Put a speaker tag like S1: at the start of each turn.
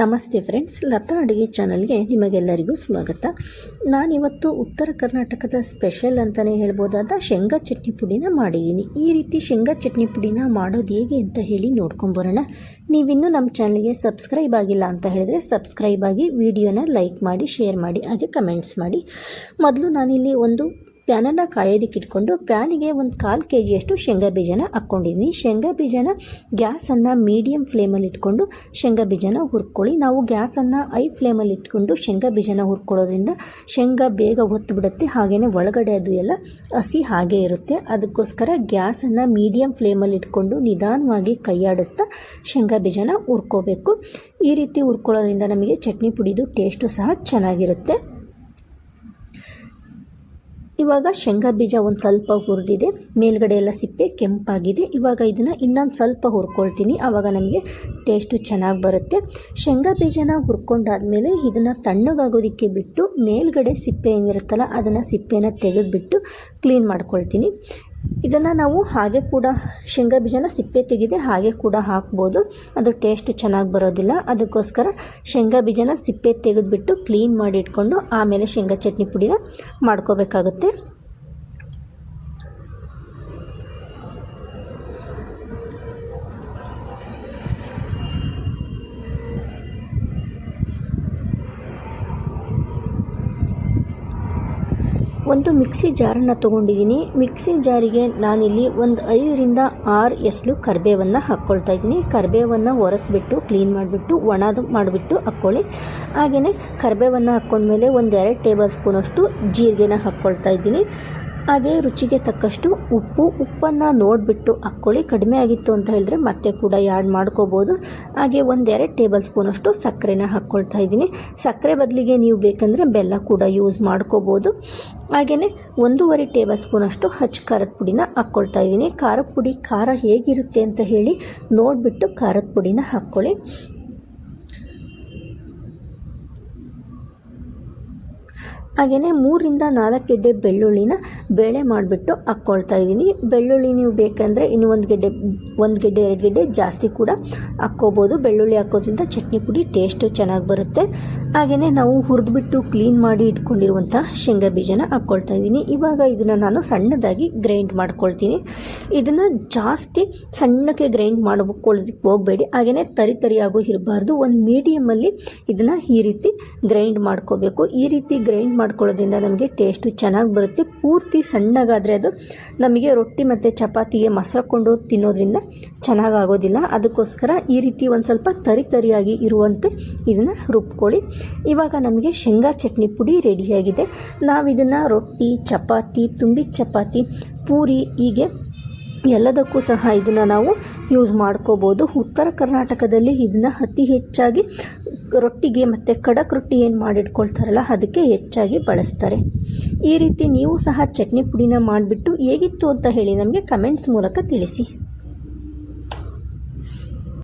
S1: ನಮಸ್ತೆ ಫ್ರೆಂಡ್ಸ್, ಲತಾ ಅಡುಗೆ ಚಾನಲ್ಗೆ ನಿಮಗೆಲ್ಲರಿಗೂ ಸ್ವಾಗತ. ನಾನಿವತ್ತು ಉತ್ತರ ಕರ್ನಾಟಕದ ಸ್ಪೆಷಲ್ ಅಂತಲೇ ಹೇಳ್ಬೋದಾದ ಶೇಂಗಾ ಚಟ್ನಿ ಪುಡಿನ ಮಾಡಿದ್ದೀನಿ. ಈ ರೀತಿ ಶೇಂಗಾ ಚಟ್ನಿ ಪುಡಿನ ಮಾಡೋದು ಹೇಗೆ ಅಂತ ಹೇಳಿ ನೋಡ್ಕೊಂಬರೋಣ ನೀವಿನ್ನೂ ನಮ್ಮ ಚಾನಲ್ಗೆ ಸಬ್ಸ್ಕ್ರೈಬ್ ಆಗಿಲ್ಲ ಅಂತ ಹೇಳಿದರೆ ಸಬ್ಸ್ಕ್ರೈಬ್ ಆಗಿ ವಿಡಿಯೋನ ಲೈಕ್ ಮಾಡಿ, ಶೇರ್ ಮಾಡಿ, ಹಾಗೆ ಕಮೆಂಟ್ಸ್ ಮಾಡಿ. ಮೊದಲು ನಾನಿಲ್ಲಿ ಒಂದು ಪ್ಯಾನನ್ನು ಕಾಯೋದಕ್ಕೆ ಇಟ್ಕೊಂಡು ಪ್ಯಾನಿಗೆ ಒಂದು ಕಾಲು ಕೆ ಜಿಯಷ್ಟು ಶೇಂಗಾ ಬೀಜನ ಹಾಕ್ಕೊಂಡಿದ್ದೀನಿ. ಶೇಂಗಾ ಬೀಜನ ಗ್ಯಾಸನ್ನು ಮೀಡಿಯಮ್ ಫ್ಲೇಮಲ್ಲಿ ಇಟ್ಕೊಂಡು ಶೇಂಗಾ ಬೀಜನ ಹುರ್ಕೊಳ್ಳಿ. ನಾವು ಗ್ಯಾಸನ್ನು ಐ ಫ್ಲೇಮಲ್ಲಿ ಇಟ್ಕೊಂಡು ಶೇಂಗಾ ಬೀಜನ ಹುರ್ಕೊಳ್ಳೋದ್ರಿಂದ ಶೇಂಗಾ ಬೇಗ ಹೊತ್ತು ಬಿಡುತ್ತೆ ಹಾಗೆಯೇ ಒಳಗಡೆ ಅದು ಎಲ್ಲ ಹಸಿ ಹಾಗೆ ಇರುತ್ತೆ. ಅದಕ್ಕೋಸ್ಕರ ಗ್ಯಾಸನ್ನು ಮೀಡಿಯಮ್ ಫ್ಲೇಮಲ್ಲಿ ಇಟ್ಕೊಂಡು ನಿಧಾನವಾಗಿ ಕೈಯಾಡಿಸ್ತಾ ಶೇಂಗಾ ಬೀಜನ ಹುರ್ಕೋಬೇಕು. ಈ ರೀತಿ ಹುರ್ಕೊಳ್ಳೋದ್ರಿಂದ ನಮಗೆ ಚಟ್ನಿ ಪುಡಿದು ಟೇಸ್ಟು ಸಹ ಚೆನ್ನಾಗಿರುತ್ತೆ. ಇವಾಗ ಶೇಂಗಾ ಬೀಜ ಒಂದು ಸ್ವಲ್ಪ ಹುರಿದಿದೆ, ಮೇಲ್ಗಡೆ ಎಲ್ಲ ಸಿಪ್ಪೆ ಕೆಂಪಾಗಿದೆ. ಇವಾಗ ಇದನ್ನು ಇನ್ನೊಂದು ಸ್ವಲ್ಪ ಹುರ್ಕೊಳ್ತೀನಿ. ಆವಾಗ ನಮಗೆ ಟೇಸ್ಟು ಚೆನ್ನಾಗಿ ಬರುತ್ತೆ. ಶೇಂಗಾ ಬೀಜನ ಹುರ್ಕೊಂಡಾದಮೇಲೆ ಇದನ್ನು ತಣ್ಣಗಾಗೋದಕ್ಕೆ ಬಿಟ್ಟು ಮೇಲ್ಗಡೆ ಸಿಪ್ಪೆ ಏನಿರುತ್ತಲ್ಲ ಅದನ್ನು ಸಿಪ್ಪೆನ ತೆಗೆದುಬಿಟ್ಟು ಕ್ಲೀನ್ ಮಾಡ್ಕೊಳ್ತೀನಿ. ಇದನ್ನು ನಾವು ಹಾಗೆ ಕೂಡ ಶೇಂಗಾ ಬೀಜನ ಸಿಪ್ಪೆ ತೆಗೆದೆ ಹಾಗೆ ಕೂಡ ಹಾಕ್ಬೋದು. ಅದು ಟೇಸ್ಟ್ ಚೆನ್ನಾಗಿ ಬರೋದಿಲ್ಲ. ಅದಕ್ಕೋಸ್ಕರ ಶೇಂಗಾ ಬೀಜನ ಸಿಪ್ಪೆ ತೆಗೆದುಬಿಟ್ಟು ಕ್ಲೀನ್ ಮಾಡಿ ಇಟ್ಕೊಂಡು ಆಮೇಲೆ ಶೇಂಗಾ ಚಟ್ನಿ ಪುಡಿನ ಮಾಡ್ಕೋಬೇಕಾಗುತ್ತೆ. ಒಂದು ಮಿಕ್ಸಿ ಜಾರನ್ನು ತೊಗೊಂಡಿದ್ದೀನಿ. ಮಿಕ್ಸಿ ಜಾರಿಗೆ ನಾನಿಲ್ಲಿ ಒಂದು ಐದರಿಂದ ಆರು ಎಸ್ಲು ಕರಿಬೇವನ್ನು ಹಾಕ್ಕೊಳ್ತಾ ಇದ್ದೀನಿ. ಕರಿಬೇವನ್ನು ಒರೆಸ್ಬಿಟ್ಟು ಕ್ಲೀನ್ ಮಾಡಿಬಿಟ್ಟು, ಒಣದು ಮಾಡಿಬಿಟ್ಟು ಹಾಕ್ಕೊಳ್ಳಿ ಹಾಗೆಯೇ ಕರಿಬೇವನ್ನು ಹಾಕ್ಕೊಂಡ್ಮೇಲೆ ಒಂದು ಎರಡು ಟೇಬಲ್ ಸ್ಪೂನಷ್ಟು ಜೀರಿಗೆನ ಹಾಕ್ಕೊಳ್ತಾ ಇದ್ದೀನಿ. ಹಾಗೆ ರುಚಿಗೆ ತಕ್ಕಷ್ಟು ಉಪ್ಪು, ಉಪ್ಪನ್ನು ನೋಡಿಬಿಟ್ಟು ಹಾಕ್ಕೊಳ್ಳಿ ಕಡಿಮೆ ಆಗಿತ್ತು ಅಂತ ಹೇಳಿದ್ರೆ ಮತ್ತೆ ಕೂಡ ಆ್ಯಡ್ ಮಾಡ್ಕೋಬೋದು. ಹಾಗೆ ಒಂದೆರಡು ಟೇಬಲ್ ಸ್ಪೂನಷ್ಟು ಸಕ್ಕರೆನ ಹಾಕ್ಕೊಳ್ತಾ ಇದ್ದೀನಿ. ಸಕ್ಕರೆ ಬದಲಿಗೆ ನೀವು ಬೇಕಂದರೆ ಬೆಲ್ಲ ಕೂಡ ಯೂಸ್ ಮಾಡ್ಕೋಬೋದು. ಹಾಗೆಯೇ ಒಂದೂವರೆ ಟೇಬಲ್ ಸ್ಪೂನಷ್ಟು ಹಚ್ಚ ಖಾರದ ಪುಡಿನ ಹಾಕ್ಕೊಳ್ತಾ ಇದ್ದೀನಿ. ಖಾರದ ಪುಡಿ, ಖಾರ ಹೇಗಿರುತ್ತೆ ಅಂತ ಹೇಳಿ ನೋಡಿಬಿಟ್ಟು ಖಾರದ ಪುಡಿನ ಹಾಕ್ಕೊಳ್ಳಿ. ಹಾಗೆಯೇ ಮೂರಿಂದ ನಾಲ್ಕು ಗೆಡ್ಡೆ ಬೆಳ್ಳುಳ್ಳಿನ ಬೇಳೆ ಮಾಡಿಬಿಟ್ಟು ಹಾಕ್ಕೊಳ್ತಾ ಇದ್ದೀನಿ. ಬೆಳ್ಳುಳ್ಳಿ ನೀವು ಬೇಕಂದರೆ ಇನ್ನೂ ಒಂದು ಗೆಡ್ಡೆ ಒಂದು ಗೆಡ್ಡೆ, ಎರಡು ಗೆಡ್ಡೆ ಜಾಸ್ತಿ ಕೂಡ ಹಾಕ್ಕೋಬೋದು. ಬೆಳ್ಳುಳ್ಳಿ ಹಾಕೋದ್ರಿಂದ ಚಟ್ನಿ ಪುಡಿ ಟೇಸ್ಟು ಚೆನ್ನಾಗಿ ಬರುತ್ತೆ. ಹಾಗೆಯೇ ನಾವು ಹುರಿದ್ಬಿಟ್ಟು ಕ್ಲೀನ್ ಮಾಡಿ ಇಟ್ಕೊಂಡಿರುವಂಥ ಶೇಂಗಾ ಬೀಜನ ಹಾಕ್ಕೊಳ್ತಾ ಇದ್ದೀನಿ. ಇವಾಗ ಇದನ್ನು ನಾನು ಸಣ್ಣದಾಗಿ ಗ್ರೈಂಡ್ ಮಾಡ್ಕೊಳ್ತೀನಿ. ಇದನ್ನು ಜಾಸ್ತಿ ಸಣ್ಣಕ್ಕೆ ಗ್ರೈಂಡ್ ಮಾಡ್ಕೊಳ್ಳೋದಕ್ಕೆ ಹೋಗಬೇಡಿ. ಹಾಗೆಯೇ ತರಿ ತರಿಯಾಗೂ ಇರಬಾರ್ದು. ಒಂದು ಮೀಡಿಯಮಲ್ಲಿ ಇದನ್ನು ಈ ರೀತಿ ಗ್ರೈಂಡ್ ಮಾಡ್ಕೋಬೇಕು. ಈ ರೀತಿ ಗ್ರೈಂಡ್ ಮಾಡ್ಕೊಳ್ಳೋದ್ರಿಂದ ನಮಗೆ ಟೇಸ್ಟು ಚೆನ್ನಾಗಿ ಬರುತ್ತೆ. ಪೂರ್ತಿ ಸಣ್ಣಗಾದರೆ ಅದು ನಮಗೆ ರೊಟ್ಟಿ ಮತ್ತು ಚಪಾತಿಗೆ ಮೊಸರಕೊಂಡು ತಿನ್ನೋದ್ರಿಂದ ಚೆನ್ನಾಗಾಗೋದಿಲ್ಲ. ಅದಕ್ಕೋಸ್ಕರ ಈ ರೀತಿ ಒಂದು ಸ್ವಲ್ಪ ತರಿ ತರಿಯಾಗಿ ಇರುವಂತೆ ಇದನ್ನು ರುಬ್ಕೊಳ್ಳಿ. ಇವಾಗ ನಮಗೆ ಶೇಂಗಾ ಚಟ್ನಿ ಪುಡಿ ರೆಡಿಯಾಗಿದೆ ನಾವು ಇದನ್ನು ರೊಟ್ಟಿ, ಚಪಾತಿ, ತುಂಬಿ ಚಪಾತಿ, ಪೂರಿ ಹೀಗೆ ಎಲ್ಲದಕ್ಕೂ ಸಹ ಇದನ್ನು ನಾವು ಯೂಸ್ ಮಾಡ್ಕೋಬೋದು. ಉತ್ತರ ಕರ್ನಾಟಕದಲ್ಲಿ ಇದನ್ನು ಅತಿ ಹೆಚ್ಚಾಗಿ ರೊಟ್ಟಿಗೆ ಮತ್ತು ಖಡಕ್ ರೊಟ್ಟಿ ಏನು ಮಾಡಿಟ್ಕೊಳ್ತಾರಲ್ಲ, ಅದಕ್ಕೆ ಹೆಚ್ಚಾಗಿ ಬಳಸ್ತಾರೆ. ಈ ರೀತಿ ನೀವು ಸಹ ಚಟ್ನಿ ಪುಡಿನ ಮಾಡಿಬಿಟ್ಟು ಹೇಗಿತ್ತು ಅಂತ ಹೇಳಿ ನಮಗೆ ಕಮೆಂಟ್ಸ್ ಮೂಲಕ ತಿಳಿಸಿ.